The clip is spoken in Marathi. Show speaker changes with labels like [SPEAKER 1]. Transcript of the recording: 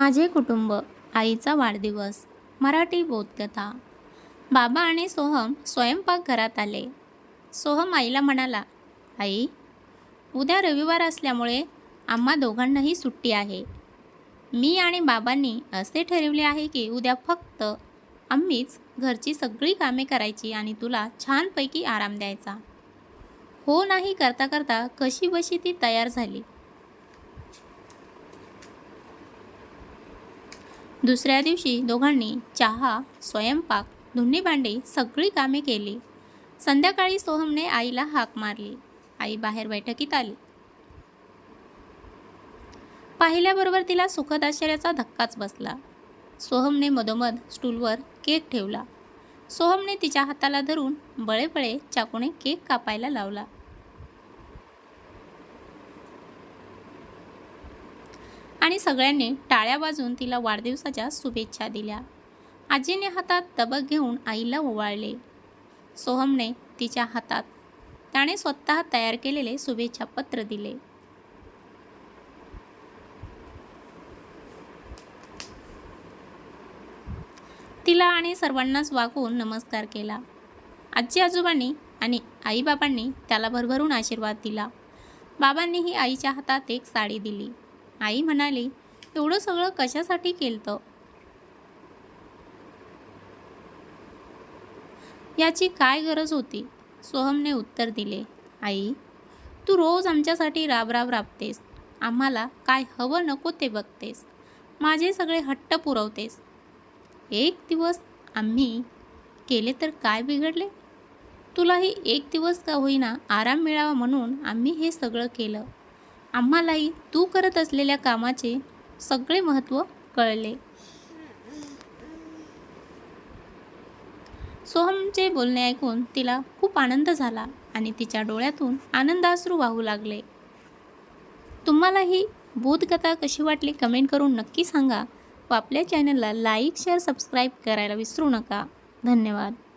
[SPEAKER 1] माझे कुटुंब आईचा वाढदिवस मराठी बोधकथा बाबा आणि सोहम स्वयंपाकघरात आले. सोहम आईला म्हणाला आई उद्या रविवार असल्यामुळे आम्हा दोघांनाही सुट्टी आहे. मी आणि बाबांनी असे ठरवले आहे की उद्या फक्त आम्हीच घरची सगळी कामे करायची आणि तुला छानपैकी आराम द्यायचा. हो नाही करता करता कशी बशी ती तयार झाली. दुसऱ्या दिवशी दोघांनी चहा स्वयंपाक धुणी भांडी सगळी कामे केली. संध्याकाळी सोहमने आईला हाक मारली. आई बाहेर बैठकीत आली. पाहिल्याबरोबर तिला सुखद आश्चर्याचा धक्काच बसला. सोहमने मधोमध स्टूलवर केक ठेवला. सोहमने तिच्या हाताला धरून बळेबळे चाकूने केक कापायला लावला. आणि सगळ्यांनी टाळ्या वाजून तिला वाढदिवसाच्या शुभेच्छा दिल्या. आजीने हातात तबक घेऊन आईला ओवाळले. सोहमने तिच्या हातात त्याने स्वतः तयार केलेले शुभेच्छा पत्र दिले. तिला आणि सर्वांनाच वागून नमस्कार केला. आजी आजोबांनी आणि आईबाबांनी त्याला भरभरून आशीर्वाद दिला. बाबांनीही आईच्या हातात एक साडी दिली. आई म्हणाली एवढं सगळं कशासाठी केलं याची काय गरज होती? सोहमने उत्तर दिले आई तू रोज आमच्यासाठी राबराब राबतेस. आम्हाला काय हवं नको ते बघतेस. माझे सगळे हट्ट पुरवतेस. एक दिवस आम्ही केले तर काय बिघडले? तुलाही एक दिवस का होईना आराम मिळावा म्हणून आम्ही हे सगळं केलं. आम्हालाही तू करत असलेल्या कामाचे सगळे महत्त्व कळले. सोहमचे बोलणे ऐकून तिला खूप आनंद झाला आणि तिच्या डोळ्यातून आनंदाश्रू वाहू लागले. तुम्हाला ही बोधकथा कशी वाटली कमेंट करून नक्की सांगा व आपल्या चॅनलला लाईक शेअर सबस्क्राईब करायला विसरू नका. धन्यवाद.